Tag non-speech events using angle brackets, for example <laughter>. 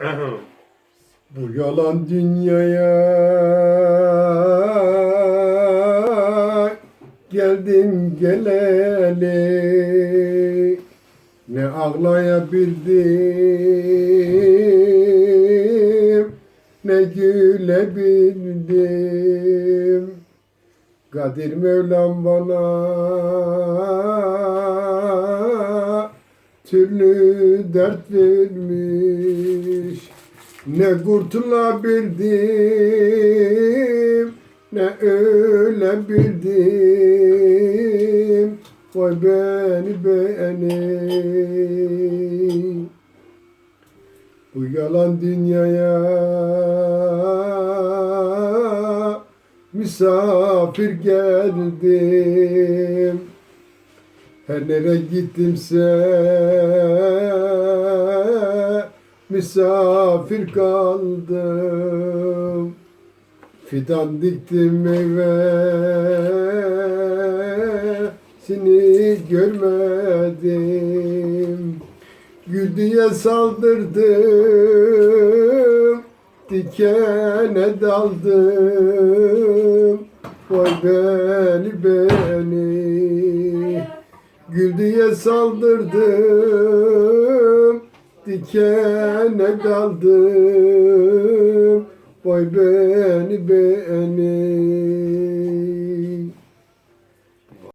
<laughs> Bu yalan dünyaya geldim geleli. Ne ağlayabildim ne gülebildim. Kadir Mevlam bana türlü dert vermiş. Ne kurtulabildim ne ölebildim Vay beni beni. Bu yalan dünyaya misafir geldim her nere gittimse misafir kaldım. Fidan diktim meyvesini görmedim. Gül diye saldırdım, dikene daldım. Vay beni beni. Gül saldırdım Dikene daldım. Vay beni beni